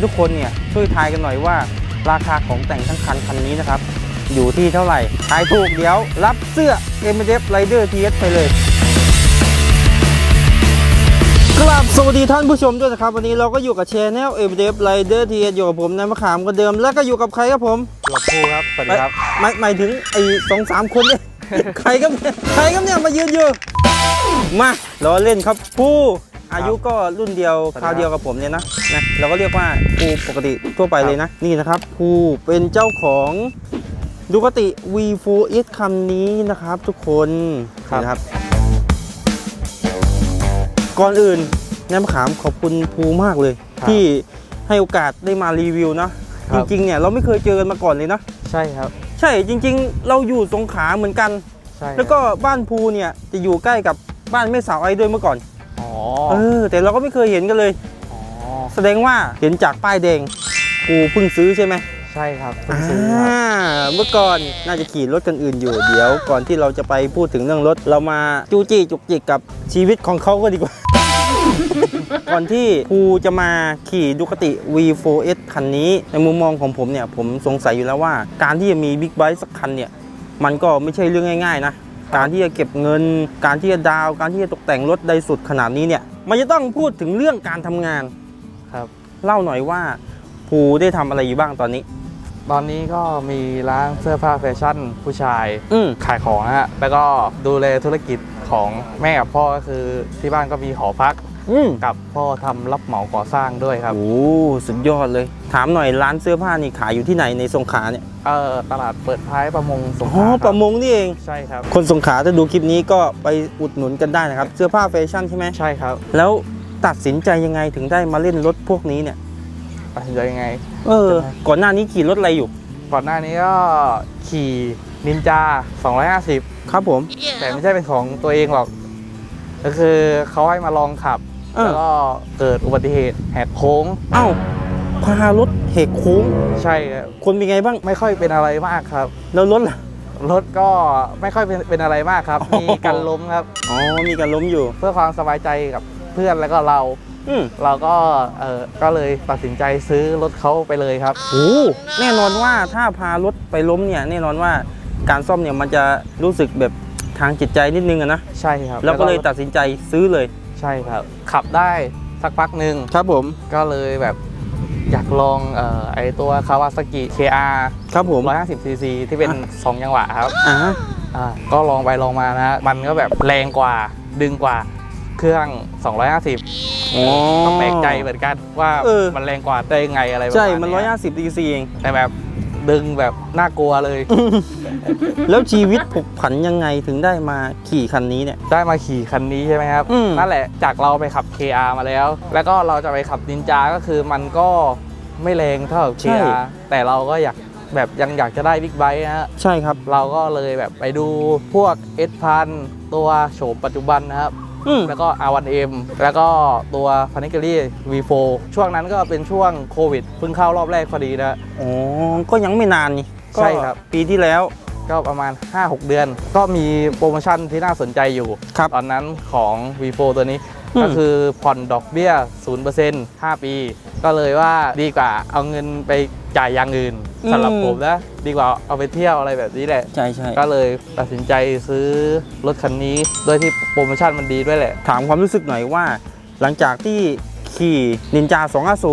ให้ทุกคนเนี่ยช่วยทายกันหน่อยว่า ราคาของแต่งทั้งคันคันนี้นะครับ อยู่ที่เท่าไหร่ทายถูกเดี๋ยว รับเสื้อ m f Rider TS ไปเลยกราบสวัสดีท่านผู้ชมด้วยนะครับ วันนี้เราก็อยู่กับแชนแนล m f Rider TS อยู่กับผมนายมะขามคนเดิม แล้วก็อยู่กับใครครับผมตัวครูครับ สวัสดีครับหมายหมายถึงไอ้สองสามคนเนี่ยใครครับเนี่ยใครครับเนี่ยมายืนอยู่มาล้อเล่นครับผู้ อายุก็รุ่นเดียวสวัสดีคครัราวบเดียวกับผมเนี่ยนะนะเราก็เรียกว่าผู้ปกติทั่วไปเลยนะ นี่นะครับผู้เป็นเจ้าของดูกติ V4S คันนี้นะครับ ทุกคนนี่นะครับ ก่อนอื่นน้ำขามขอบคุณภูมากเลยครับที่ให้โอกาสได้มารีวิวเนาะคจรับริงๆเนี่ยเราไม่เคยเจอกันมาก่อนเลยนะใช่ครับ ใช่จริง ๆ เราอยู่สงขลาเหมือนกันใช่แล้วก็บ้านภูเนี่ยจะอยู่ใกล้กับบ้านแม่สาวไอ้ด้วยเมื่อก่อนอ๋อ เออแต่เราก็ไม่เคยเห็นกันเลยอ๋อแสดงว่าเห็นจากป้ายแดงภูเพิ่งซื้อใช่ไหมใช่ครับเพิ่งซื้อครับอ่าเมื่อก่อนน่าจะขี่รถกันอื่นอยู่เดี๋ยว ก่อนที่เราจะไปพูดถึงเรื่องรถ เรามาจูจี้จุกจิกกับชีวิตของเขาก็ดีกว่า ก่อนที่ภูจะมาขี่ดูคติ V4S คันนี้ ในมุมมองของผมเนี่ย ผมสงสัยอยู่แล้วว่า การที่จะมีบิ๊กไบค์สักคันเนี่ย มันก็ไม่ใช่เรื่องง่าย ๆ นะ การที่จะเก็บเงิน การที่จะดาวน์การที่จะตกแต่งรถใดสุดขนาดนี้เนี่ยมันจะต้องพูดถึงเรื่องการทำงานครับ เล่าหน่อยว่าภูได้ทำอะไรอยู่บ้างตอนนี้ ตอนนี้ก็มีร้านเสื้อผ้าแฟชั่นผู้ชายอืมขายของนะฮะแล้วก็ดูแลธุรกิจของแม่กับพ่อก็คือที่บ้านก็มีหอพัก อืมกับพ่อทำรับเหมาก่อสร้างด้วยครับ โอ้สุดยอดเลย ถามหน่อยร้านเสื้อผ้านี่ขายอยู่ที่ไหนในสงขลาเนี่ยเออตลาดเปิดท้ายประมงสงขอ๋อลาคปรัระบมงนี่เอง ใช่ครับ คนสงขลาถ้าดูคลิปนี้ก็ไปอุดหนุนกันได้นะครับ เสื้อผ้าแฟชั่นใช่ไหมใช่ครับแล้วตัดสินใจยังไงถึงได้มาเล่นรถพวกนี้เนี่ย ตัดสินใจยังไง เออ ใช่ไหม ก่อนหน้านี้ขี่รถอะไรอยู่ ก่อนหน้านี้ก็ขี่นินจา 250 ครับผม แต่ไม่ใช่เป็นของตัวเองหรอก ก็คือเขาให้มาลองขับ เออ แล้วก็เกิดอุบัติเหตุแหกโค้งเอ้าพารถเหกโค้ง ใช่ครับคนเป็นไงบ้าง ไม่ค่อยเป็นอะไรมากครับ แล้วรถล่ะ รถก็ไม่ค่อยเป็นเป็นอะไรมากครับอ๋อมีกันล้มครับ อ๋อ มีการล้มอยู่ เพื่อความสบายใจกับเพื่อนแล้วก็เรา อืมเราก็เออก็เลยตัดสินใจซื้อรถเขาไปเลยครับ โอ้แน่นอนว่าถ้าพารถไปล้มเนี่ย แน่นอนว่าการซ่อมเนี่ยมันจะรู้สึกแบบทางจิตใจนิดนึงอะนะ ใช่ครับ แล้วก็เลยตัดสินใจซื้อเลย ใช่ครับ ขับได้สักพักหนึ่งครับผมก็เลยแบบอยากลองเอ่อไอตัวคาวาซากิ KR ครับผม150 cc ที่เป็น2ยังหวะครับอ่าอ่าก็ลองไปลองมานะ มันก็แบบแรงกว่าดึงกว่าเครื่อง 250อ๋อก็แปลกใจเหมือนกันว่าเออมันแรงกว่าได้ยังไงอะไรประใช่มาณมันเนี้ย150 cc เองแต่แบบ ดึงแบบน่ากลัวเลย แล้วชีวิตผกผันยังไงถึงได้มาขี่คันนี้เนี่ย ได้มาขี่คันนี้ใช่ไหมครับ อืม นั่นแหละจากเราไปขับ KR มาแล้ว แล้วก็เราจะไปขับนินจา ก็คือมันก็ไม่แรงเท่ากับ KR แต่เราก็อยากแบบยังอยากจะได้บิ๊กไบค์นะฮะ ใช่ครับ เราก็เลยแบบไปดูพวก S พันตัวโฉมปัจจุบันนะครับ อืม แล้วก็ R1M แล้วก็ตัว p a n i c a l y V4 ช่วงนั้นก็เป็นช่วงโควิดเพิ่งเข้ารอบแรกพอดีนะ อ๋อ ก็ยังไม่นานนี่ก็ใช่ครับ ปีที่แล้ว ก็ประมาณ 5-6 เดือน ก็มีโปรโมชั่นที่น่าสนใจอยู่ ครับ ตอนนั้นของ V4 ตัวนี้อืม ก็คือผ่อนดอกเบี้ย 0% 5 ปี ก็เลยว่าดีกว่าเอาเงินไปจ่ายอย่างอื่นสำหรับผมนะดีกว่าเอาไปเที่ยวอะไรแบบนี้แหละ ใช่ใช่ก็เลยตัดสินใจซื้อรถคันนี้โดยที่โปรโมชั่นมันดีด้วยแหละ ถามความรู้สึกหน่อยว่า หลังจากที่ขี่นินจา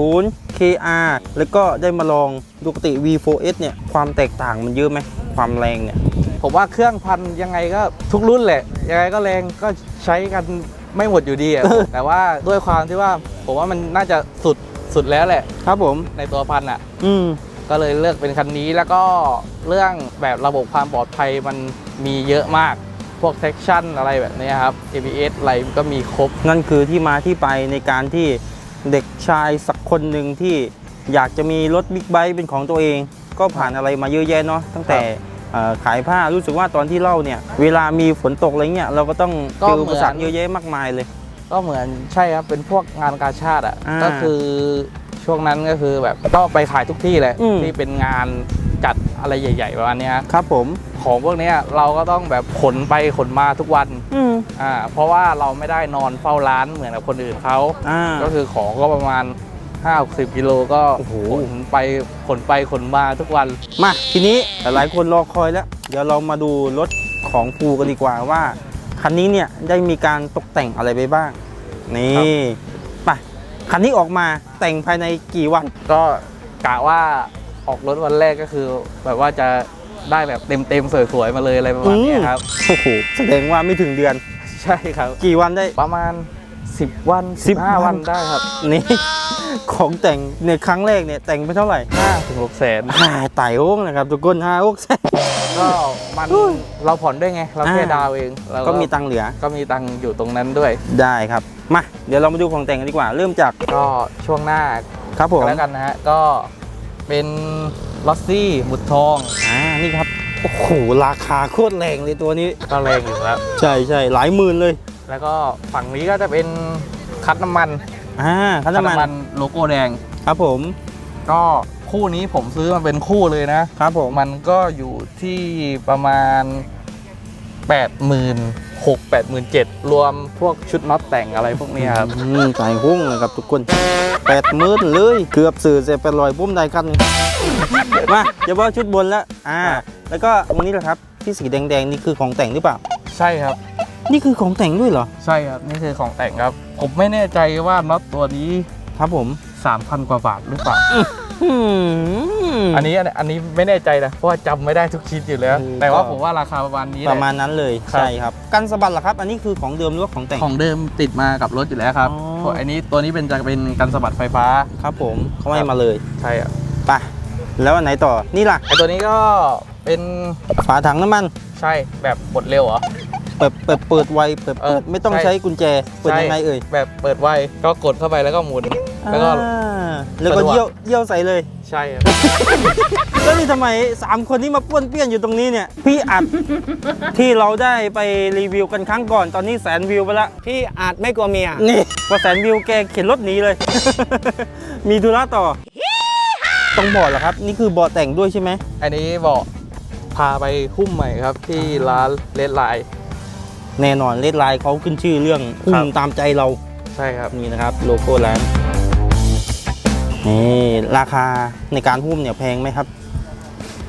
250 KR แล้วก็ได้มาลองดูกติ V4S เนี่ย ความแตกต่างมันเยอะไหม ความแรงเนี่ย ผมว่าเครื่องพันยังไงก็ทุกรุ่นแหละ ยังไงก็แรงก็ใช้กัน ไม่หมดอยู่ดีอะ แต่ว่าด้วยความที่ว่าผมว่ามันน่าจะสุดสุดแล้วแหละ ครับผม ในตัวพันอะอืม ก็เลยเลือกเป็นคันนี้แล้วก็เรื่องแบบระบบความปลอดภัยมันมีเยอะมาก พวก traction อะไรแบบเนี้ยครับ ABS อะไรมันก็มีครบ นั่นคือที่มาที่ไปในการที่เด็กชายสักคนหนึ่งที่อยากจะมีรถบิ๊กไบค์เป็นของตัวเอง ก็ผ่านอะไรมาเยอะแยะเนาะตั้งแต่เอ่อ ขายผ้ารู้สึกว่าตอนที่เล่าเนี่ย เวลามีฝนตกอะไรเงี้ยเราก็ต้องก็เจอเหมือุอนปสรรคเยอะแยะมากมายเลย ก็เหมือนใช่ครับเป็นพวกงานกาชาติอะอ่าก็คือช่วงนั้นก็คือแบบก็ไปขายทุกที่เลยอืมที่เป็นงานจัดอะไรใหญ่ๆประมาณเนี้ยครับผมของพวกเนี้ยเราก็ต้องแบบขนไปขนมาทุกวันอืมอ่าเพราะว่าเราไม่ได้นอนเฝ้าร้านเหมือนกับคนอื่นเขาอ่าก็คือของก็ประมาณ 5 60กิโลก็โอ้โห ขนไปขนไปขนมาทุกวัน มาทีนี้หลายคนรอคอยแล้ว เดี๋ยวเรามาดูรถของภูกันดีกว่าว่า คันนี้เนี่ยได้มีการตกแต่งอะไรไปบ้าง นี่ไปคันนี้ออกมาแต่งภายในกี่วัน ก็กะว่าออกรถวันแรกก็คือ แบบว่าจะได้แบบเต็มเต็มๆสวยๆมาเลยอะไรประมาณเนี้ยครับ โอ้โหแสดงว่าไม่ถึงเดือนใช่ครับ กี่วันได้ประมาณ 10 วัน10 15 วัวันน ได้ครับ นี่ ของแต่งในครั้งแรกเนี่ยแต่งไปเท่าไหร่5ถึง6แสนอ่าไต่โอ้งนะครับทุกคนห้าโอ้งแสน ก็มันเราผ่อนด้วยไง เราแค่อ่า ดาวเองเราก็มีตังค์เหลือ ก็มีตังค์อยู่ตรงนั้นด้วย ได้ครับ มา เดี๋ยวเรามาดูของแต่งกันดีกว่า เริ่มจากก็ช่วงหน้าครับผม แล้วกันนะฮะ ก็เป็นลอสซี่หมุดทอง อ่า นี่ครับ โอ้โห ราคาโคตรแรงเลยตัวนี้ ก็แรงอยู่ครับใช่ใช่หลายหมื่นเลย แล้วก็ฝั่งนี้ก็จะเป็นคัดน้ำมันอ่าคันน้ำมันโลโก้แดง ครับผม ก็คู่นี้ผมซื้อมาเป็นคู่เลยนะครับผมมันก็อยู่ที่ประมาณ 8 6 0 0 0 8 7 0 0รวมพวกชุดน็อตแต่งอะไรพวกนี้ครับอืมใส่หุ้งเลยครับทุกคนแปดหมื่นเลย เกือบสื่อเสร็จเป็นรอยบุ้มได้กัน มาเดี๋ยวว่าชุดบนแล้วอ่า แล้วก็ตรงนี้แหละครับ ที่สีแดงๆ นี่คือของแต่งหรือเปล่า ใช่ครับ นี่คือของแต่งด้วยเหรอ ใช่ครับ นี่คือของแต่งครับ ผมไม่แน่ใจว่าน็อตตัวนี้ ครับผม3,000กว่าบาทหรือเปล่า อืมอันนี้อันนี้ไม่แน่ใจนะเพราะว่าจำไม่ได้ทุกชิ้นอยู่แล้ว อืม แต่ว่าก็ผมว่าราคาประมาณนี้แหปละ ระมาณนั้นเลยครับ ใช่ครับกันสะบัดเหรอครับ อันนี้คือของเดิมหรือว่าของแต่ง ของเดิมติดมากับรถอยู่แล้วครับอ๋อ เพราะอันนี้ตัวนี้เป็นจะเป็นกันสะบัดไฟฟ้า ครับผมเขาให้ครับมาเลยใช่ครับไปแล้วอันไหนต่อนี่ล่ะไอตัวนี้ก็เป็นฝาถังน้ำมัน ใช่แบบบดเร็วเหรอ เปิดเปิดเปิดไวเปิดเอเปิอดไม่ต้องใช่ใช้กุญแจเปิดยังไงเอ่ยแบบเปิดไวก็กดเข้าไปแล้วก็หมุนแล้วก็อ่าแล้วก็สะดวกเยี่ยวเยี่ยวใส่เลยใช่ครับแล้วนี่ทำไมสามคนที่มาป้วนเปี้ยนอยู่ตรงนี้เนี่ยพี่อัดที่เราได้ไปรีวิวกันครั้งก่อนตอนนี้แสนวิวไปละพี่อาจไม่กลัวเมียนี่พอแสนวิวแกเข็นรถหนีเลย มีธุระต่อต้องบอกเหรอครับ นี่คือเบาะแต่งด้วยใช่ไหมอันนี้บอกพาไปหุ้มใหม่ครับที่ร้านเลดไลน์ แน่นอนเลดไลน์เขาขึ้นชื่อเรื่องพุ่ครังบตามใจเราใช่ครับนี่นะครับโลโก้ร้านนี่ราคาในการหุ้มเนี่ยแพงไหมครับ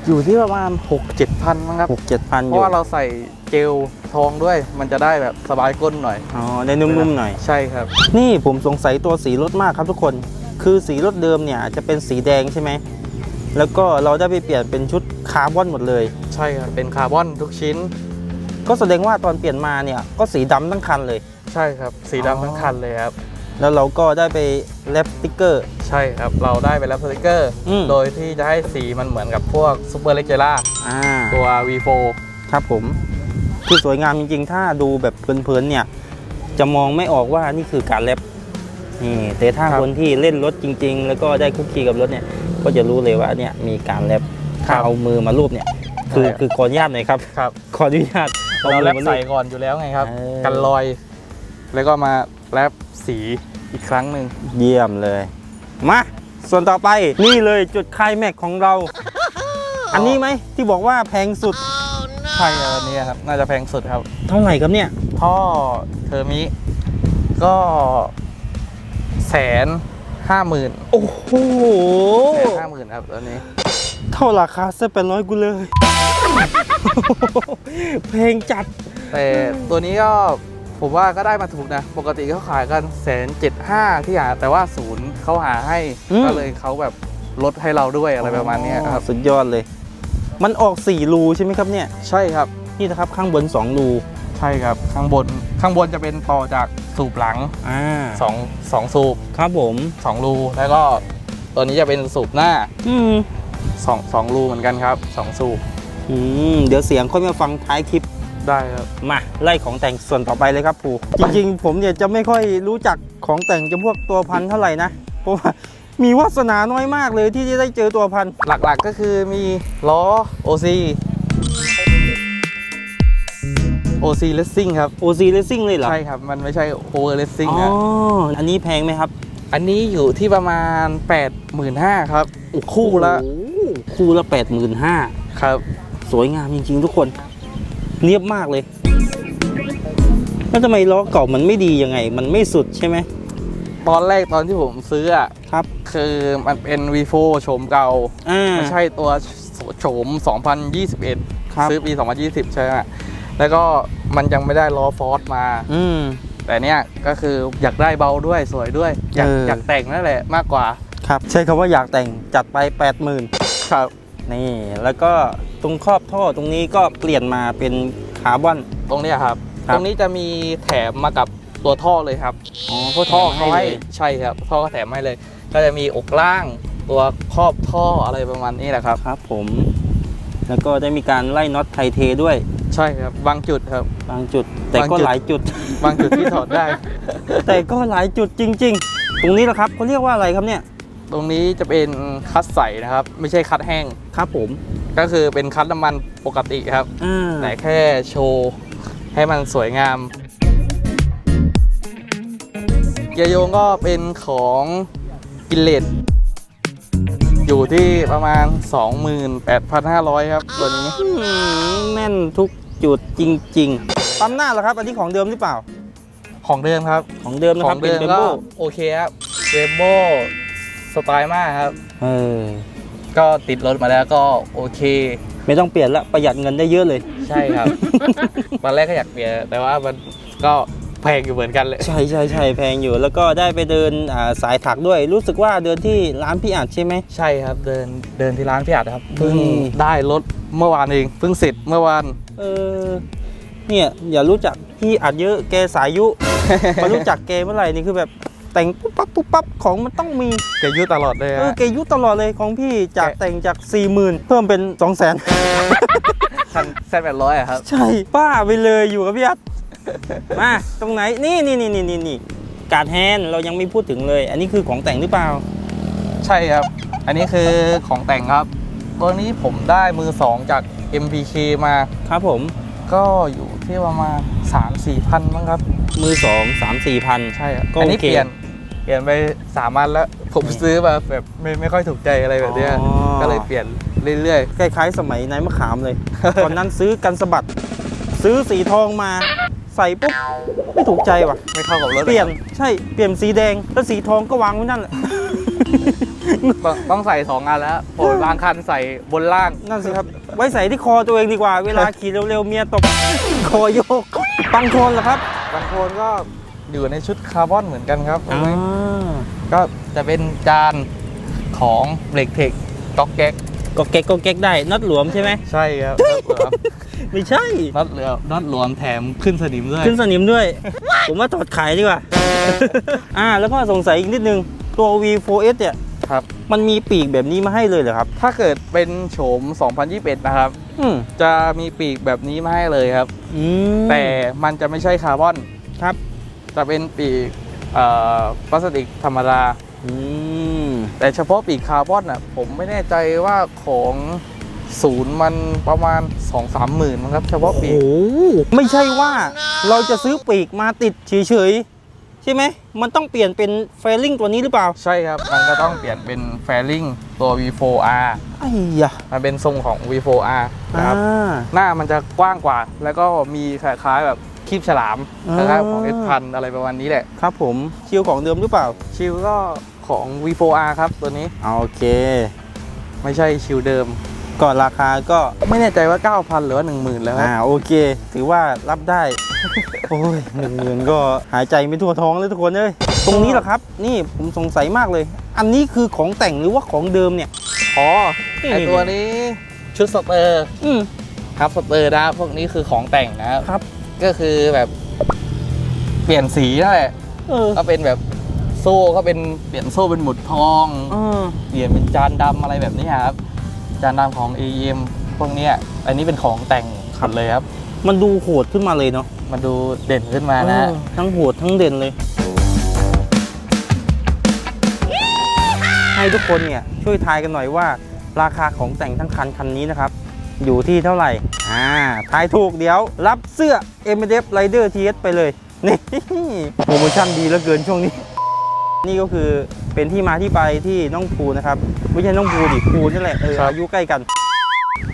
อยู่ที่ประมาณ 6 7พันมั้งครับหกเจ็ดพันอเพยู่ราะว่าเราใส่เจลทองด้วย มันจะได้แบบสบายก้นหน่อยอ๋อได้นุ่มๆหน่อย ใช่ครับ นี่ผมสงสัยตัวสีรถมากครับทุกคน คือสีรถเดิมเนี่ยจะเป็นสีแดงใช่ไหมแล้วก็เราได้ไปเปลี่ยนเป็นชุดคาร์บอนหมดเลย ใช่ครับเป็นคาร์บอนทุกชิ้น ก็แสดงว่าตอนเปลี่ยนมาเนี่ยก็สีดำทั้งคันเลย ใช่ครับ สีอ๋อดำทั้งคันเลยครับ แล้วเราก็ได้ไปแรปสติ๊กเกอร์ ใช่ครับ เราได้ไปแล้วสติกเกอร์อืมโดยที่จะให้สีมันเหมือนกับพวกซูเปอร์เล g เจล่าอ่าตัว V4 ครับผม คือสวยงามจริงๆ ถ้าดูแบบเพลินๆเนี่ย จะมองไม่ออกว่านี่คือการแรปนี่แต่ถ้าครับคนที่เล่นรถจริง ๆ แล้วก็ได้คุกคีกับรถเนี่ย ก็จะรู้เลยว่าเนี่ยมีการแรปถ้าเอามือมารูปเนี่ยคือใช่คือขออนุญาตหน่อยครับครับขออนุญาต เอาเรามืแรอปมารูใส่ปก่อนอยู่แล้วไงครับ เออ กันรอย แล้วก็มาแรปสีอีกครั้งหนึ่งเยี่ยมเลย มา ส่วนต่อไปนี่เลยจุดไคลายแม็กซ์ของเรา อันนี้ไหมที่บอกว่าแพงสุดใช่ครับอันนี้ครับ น่าจะแพงสุดครับ เท่าไหร่ครับเนี่ย ท่อเทอร์มิก็แสนห้าหมื่นโอ้โห แสนห้าหมื่นครับตัวนี้ เท่าราคาเส้นเป็นร้อยกูเลย เพลงจัด แต่ตัวนี้ก็ผมว่าก็ได้มาถูกนะ ปกติเขาขายกันแสนเจ็ดห้าที่หาแต่ว่าศูนย์เขาหาให้อืม ก็เลยเขาแบบลดให้เราด้วยอะไรประมาณเนี้ยครับ สุดยอดเลย มันออก 4 รูใช่ไหมครับเนี่ย ใช่ครับ นี่นะครับข้างบน 2 รู ใช่ครับ ข้างบนข้างบนจะเป็นต่อจากสูบหลังอ่าสองสองสูบครับผม สองรูแล้วก็ตัวนี้จะเป็นสูบหน้าอืม สองสองรูเหมือนกันครับสองสูบ อืมเดี๋ยวเสียงค่อยมาฟังท้ายคลิป ได้ครับ มาไล่ของแต่งส่วนต่อไปเลยครับผูจริงๆ ผมเนี่ยจะไม่ค่อยรู้จักของแต่งจำพวกตัวพันเท่าไหร่นะ เพราะว่ามีวาสนาน้อยมากเลยที่จะได้เจอตัวพันหลักๆก็คือมีล้อ OC OC Racing ครับ OC Racing เลยเหรอใช่ครับ มันไม่ใช่ Over Racing อ๋อนะอันนี้แพงไหมครับอันนี้อยู่ที่ประมาณ 85,000ครับ คู่ละโอ้โหคู่ละแปดหมื่นห้า ครับ สวยงามจริงๆ ทุกคน เนียบมากเลย แล้วทำไมล้อเก่ามันไม่ดียังไง มันไม่สุดใช่ไหมตอนแรกตอนที่ผมซื้ออะครับ คือมันเป็น v ีโฉมเก่าอ่าไม่ใช่ตัวโฉม 2021 ครับ ซื้อปี 2020 ใช่ไหมแล้วก็มันยังไม่ได้ล้อฟอร์สมา อืม แต่เนี้ยก็คืออยากได้เบาด้วยสวยด้วย อยากเอออ อยากแต่งนั่นแหละมากกว่า ครับ ใช้คำว่าอยากแต่งจัดไป 80,000ครับ นี่แล้วก็ตรงครอบท่อตรงนี้ก็เปลี่ยนมาเป็นคาร์บอน ตรงเนี้ยครับ ครับ ตรงนี้จะมีแถมมากับตัวท่อเลยครับ อ๋อเขาท่อแถมเขาให้ให้เลยใช่ครับท่อก็แถมให้เลย ก็จะมีอกล่างตัวครอบท่ออะไรประมาณนี้แหละครับ ครับผม แล้วก็ได้มีการไล่น็อตไทเทด้วย ใช่ครับบางจุดครับ บางจุด แต่บางก็จุด หลายจุด บางจุดที่ถอดได้ แต่ก็หลายจุดจริง ๆ ตรงนี้แหละครับเขาเรียกว่าอะไรครับเนี่ย ตรงนี้จะเป็นคัดใสนะครับ ไม่ใช่คัดแห้ง ครับผม ก็คือเป็นคัดน้ำมันปกติครับอ่าแต่แค่โชว์ให้มันสวยงาม เกียร์โยงก็เป็นของกิเลสอยู่ที่ประมาณ 28,500 ครับ ตัวนี้ อืมแน่นทุกจุดจริงๆปั๊มหน้าเหรอครับ อันนี้ของเดิมหรือเปล่า ของเดิมครับ ของเดิมนะขคอรับงเป็เดินมเบมก็โบโอเคครับเวโบ สไตล์มากครับ เออ ก็ติดรถมาแล้วก็โอเค ไม่ต้องเปลี่ยนละประหยัดเงินได้เยอะเลย ใช่ครับ ตอนแรกก็อยากเปลี่ยนแต่ว่ามันก็แพงอยู่เหมือนกันเลย ใช่ใช่ใช่แพงอยู่ แล้วก็ได้ไปเดินอ่าสายถักด้วย รู้สึกว่าเดินที่ร้านพี่อัดใช่ไหม ใช่ครับเดินเดินที่ร้านพี่อัดครับเพิ่งอืม ได้รถเมื่อวานเองเพิ่งเสร็จเมื่อวาน เออ เนี่ยอย่ารู้จักพี่อัดเยอะแกสายยุ มารู้จักแกเมื่อไหร่นี่คือแบบ แต่งปุ๊บปั๊บปุ๊บปั๊บของมันต้องมีแกยุ่ตลอดเลยเออฮะแกยุตลอดเลยของพี่จากแก แต่งจาก 4 0,000 เพิ่มเป็น 2 0 0 0 0นคันแซดแปดร้อยอะครับใช่ป้าไปเลยอยู่กับพี่อัดมาตรงไหนนี่นี่นี่นี่นี่นี่การ์ดแฮนด์เรายังไม่พูดถึงเลย อันนี้คือของแต่งหรือเปล่า ใช่ครับ อันนี้คือของแต่งครับ ตัวนี้ผมได้มือสองจาก MPK มา ครับผม ก็อยู่ที่ประมาณ3 4พันมั้งครับ มือสองสามสี่พันใช่ครับก็อันนี้โอเคเปลี่ยนเปลี่ยนไปสามอันแล้ว ผมซื้อมาแบบไม่ไม่ค่อยถูกใจอะไรแบบเนี้ยอ๋อ ก็เลยเปลี่ยนเรื่อยคล้ายๆสมัยนายมะขามเลย ตอนนั้นซื้อกันสะบัด ซื้อสีทองมา ใส่ปุ๊บ ไม่ถูกใจว่ะ ๆ ไม่เข้ากับรถเปลี่ยน ใช่ เปลี่ยนสีแดง แล้วสีทองก็วางไว้นั่นแหละ ต้องต้องใส่สองอันแล้วผมบางคันใส่บนล่าง นั่นสิครับ ไว้ใส่ที่คอตัวเองดีกว่า เวลาขี่เร็วๆเมียตบ คอโยกบางคนเหรอครับบางคนก็อยู่ในชุดคาร์บอนเหมือนกันครับอ่าก็จะเป็นจานของเบรกเทคก๊อกแก๊กก็เก๊กก็เก๊กได้น็อตหลวมใช่ไหมใช่ครับน็อตหลวมไม่ใช่น็อตเหลือน็อตหลวมแถมขึ้นสนิมด้วย ขึ้นสนิมด้วย ผมว่าถอดขายดีกว่า อ่า แล้วก็สงสัยอีกนิดนึง ตัว V4S เนี่ยครับมันมีปีกแบบนี้มาให้เลยเหรอครับ ถ้าเกิดเป็นโฉม 2021 นะครับ อืมจะมีปีกแบบนี้มาให้เลยครับ อืมแต่มันจะไม่ใช่คาร์บอน ครับ จะเป็นปีกเอ่อพลาสติกธรรมดา อืมแต่เฉพาะปีกคาร์บอนอะผมไม่แน่ใจว่าของศูนย์มันประมาณ 2 3 หมื่นมั้งครับ เฉพาะโอ้ปีโหกไม่ใช่ว่าเราจะซื้อปีกมาติดเฉยๆ ใช่ไหมมันต้องเปลี่ยนเป็นเฟลลิ่งตัวนี้หรือเปล่าใช่ครับ มันก็ต้องเปลี่ยนเป็นแฟลิงตัว V4R ไอ้ยะมันเป็นทรงของ V4R นะครับ อ่า หน้ามันจะกว้างกว่า แล้วก็มีคล้ายๆแบบคีบฉลามอ่า คล้ายๆของ S พันอะไรประมาณนี้แหละ ครับผมชิวของเดิมหรือเปล่าชิลก็ของ V4R ครับตัวนี้เอาโอเค ไม่ใช่ชิลเดิม ก่อนราคาก็ไม่แน่ใจว่า 9,000 หรือว่า 10,000 แล้วครับอ่าโอเค ถือว่ารับได้ โอ้ยหนึ่งหมื่นก็หายใจไม่ทั่วท้องเลยทุกคนเลยตรงนี้แหละครับ นี่ผมสงสัยมากเลย อันนี้คือของแต่งหรือว่าของเดิมเนี่ย อ๋อนี่ไอตัวนี้ชุดสเตอร์อืม ครับสเตอร์นะพวกนี้คือของแต่งนะครับ ครับ ก็คือแบบเปลี่ยนสีนั่นแหละเออก็เป็นแบบโซ่ก็เป็นเปลี่ยนโซ่เป็นหมุดทอง เออ เปลี่ยนเป็นจานดำอะไรแบบนี้ครับ จานดำของ AEM พวกเนี้ยอันนี้เป็นของแต่งหมดเลยครับ มันดูโหดขึ้นมาเลยเนาะมันดูเด่นขึ้นมานะ เออทั้งโหดทั้งเด่นเลย ให้ทุกคนเนี่ยช่วยทายกันหน่อยว่า ราคาของแต่งทั้งคันคันนี้นะครับ อยู่ที่เท่าไหร่ อ่า ทายถูกเดี๋ยว รับเสื้อ m d f Rider TS ไปเลย นี่ โปรโมชั่นดีเหลือเกินช่วงนี้ นี่ก็คือเป็นที่มาที่ไปที่น้องภูนะครับ ไม่ใช่น้องภูดิภูนี่แหละเออครับอายุใกล้กัน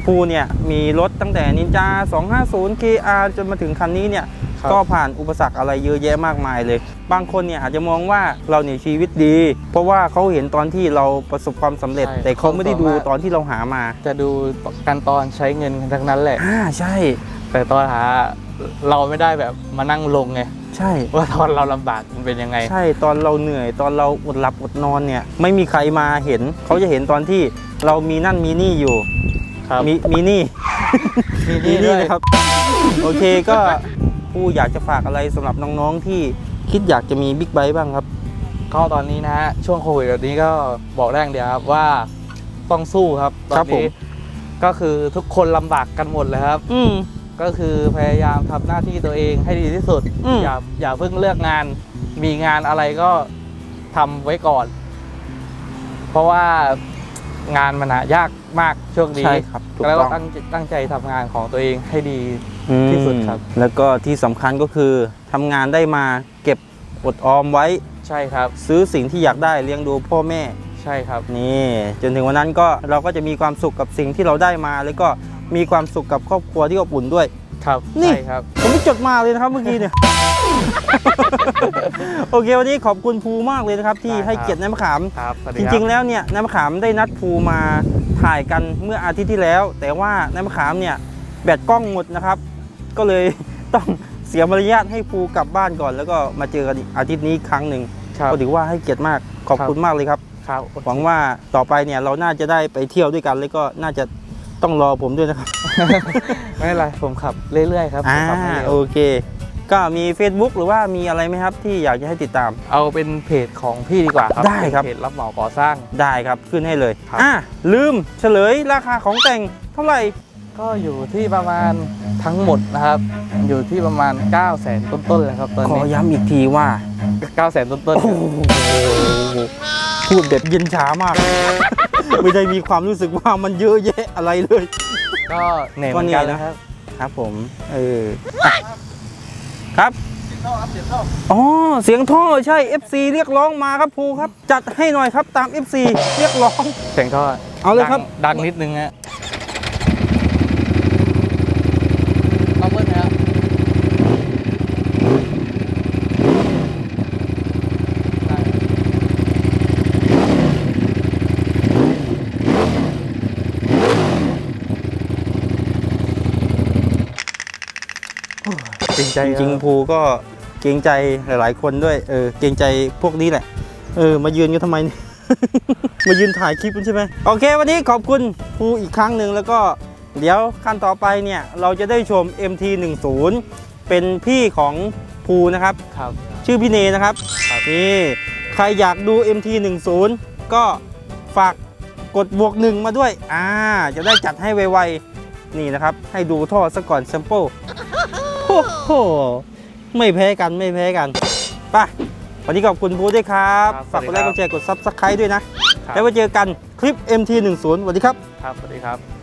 ภูเนี่ยมีรถตั้งแต่นินจา 250 KR จนมาถึงคันนี้เนี่ยครับก็ผ่านอุปสรรคอะไรเยอะแยะมากมายเลย บางคนเนี่ยอาจจะมองว่าเราเนี่ยชีวิตดี เพราะว่าเขาเห็นตอนที่เราประสบความสำเร็จ แต่เขาไม่ได้ดูตอนที่เราหามา จะดูกันตอนใช้เงินกันทั้งนั้นแหละอ่าใช่ แต่ตอนหาเราไม่ได้แบบมานั่งลงไง ใช่ ว่าตอนเราลำบากมันเป็นยังไง ใช่ตอนเราเหนื่อยตอนเราอดหลับอดนอนเนี่ย ไม่มีใครมาเห็น เขาจะเห็นตอนที่เรามีนั่นมีนี่อยู่ครับมีมีนี่ มีมีนี่นี่ด้วย นะครับ โอเคก็ผู้อยากจะฝากอะไรสำหรับน้องๆที่คิดอยากจะมีบิ๊กไบค์บ้างครับ ก็ตอนนี้นะฮะช่วงโควิดแบบนี้ก็บอกได้อย่างเดียวครับว่าต้องสู้ครับตอครันบผม นี้ก็คือทุกคนลำบากกันหมดเลยครับ อืม ก็คือพยายามทำหน้าที่ตัวเองให้ดีที่สุดอืมอย่าอย่าเพิ่งเลือกงาน มีงานอะไรก็ทำไว้ก่อน เพราะว่างานมันหายากมากช่วงนี้ใช่ครับถูกแล้วต้ก็องตั้งตั้งใจทำงานของตัวเองให้ดีอืมที่สุดครับ แล้วก็ที่สำคัญก็คือทำงานได้มาเก็บอดออมไว้ใช่ครับ ซื้อสิ่งที่อยากได้เลี้ยงดูพ่อแม่ใช่ครับนี่จนถึงวันนั้นก็เราก็จะมีความสุขกับสิ่งที่เราได้มาแล้วก็ มีความสุขกับครอบครัวที่อบอุ่นด้วย ครับนี่ ใช่ครับ ผมไม่จดมาเลยนะครับเมื่อกี้เนี่ย โอเค วันนี้ขอบคุณภูมากเลยนะครับ ที่ได้ครับ ให้เกียรติน้ำมะขาม ครับสวัสจดีคบ ริง ๆ แล้วเนี่ยน้ำมะขามได้นัดภูมาถ่ายกันเมื่ออาทิตย์ที่แล้ว แต่ว่าน้ำมะขามเนี่ยแบตกล้องหมดนะครับ ก็เลย ต้องเสียมารยาทให้ภูกลับบ้านก่อน แล้วก็มาเจอกันอีกอาทิตย์นี้อีกครั้งหนึ่งครับ ก็ถือว่าให้เกียรติมากขอบคุณมากเลยครับ ครับ หวังว่าต่อไปเนี่ยเราน่าจะได้ไปเที่ยวด้วยกันแล้วก็น่าจะ ต้องรอผมด้วยนะครับ ไม่เป็นไรผมขับเรื่อยๆครับผมอ่าขับไม่เร็วโอเค ก็มี Facebook หรือว่ามีอะไรไหมครับที่อยากจะให้ติดตาม เอาเป็นเพจของพี่ดีกว่าครับได้ครับ เป็นเพจรับเหมาก่อสร้าง ได้ครับขึ้นให้เลยครับ อ่าลืมเฉลยราคาของแต่งเท่าไหร่ ก็อยู่ที่ประมาณทั้งหมดนะครับ อยู่ที่ประมาณ 9 0 0แสนต้นๆเลยครับตอนขอนี้ย้ำอีกทีว่า 9 0 0แสนต้นโอ้โหพูดแบบเย็นช้ามาก ไม่ได้มีความรู้สึกว่ามันเยอะแยะอะไรเลยๆก็เหนื่อยเหมือนกันนะครับ ครับผม เอออะครับอ๋อ เสียงท่อใช่ FC เรียกร้องมาครับภูครับ จัดให้หน่อยครับตาม FC เรียกร้อง เสียงท่อเอาเลยครับ ดังดังนิดนึงฮะต้องเบิ้ลนะครับ จริงใจจริงๆภูก็เกรงใจหลาย ๆ คนด้วยเออเกรงใจพวกนี้แหละ เออ มายืนกันทำไม มายืนถ่ายคลิปกันใช่ไหมโอเค วันนี้ขอบคุณภูอีกครั้งหนึ่งแล้วก็เดี๋ยวขั้นต่อไปเนี่ย เราจะได้ชม MT10 เป็นพี่ของภูนะครับ ครับ ชื่อพี่เนนะครับครับนี่ใครอยากดู MT10 ก็ฝากกดบวกหนึ่งมาด้วย อ่า จะได้จัดให้ไวๆ นี่นะครับ ให้ดูท่อซะก่อนแซมเปิล อ้โห ไม่แพ้กันไม่แพ้กันไปวันนี้ขอบคุณพูด้วยครับ ครับฝากกดไลค์สกวัดสดีแชครับร์กดซับสไครต์ด้วยนะ ครับ แล้วไว้เจอกันคลิป MT10 สวัสดีครับ ครับสวัสดีครับ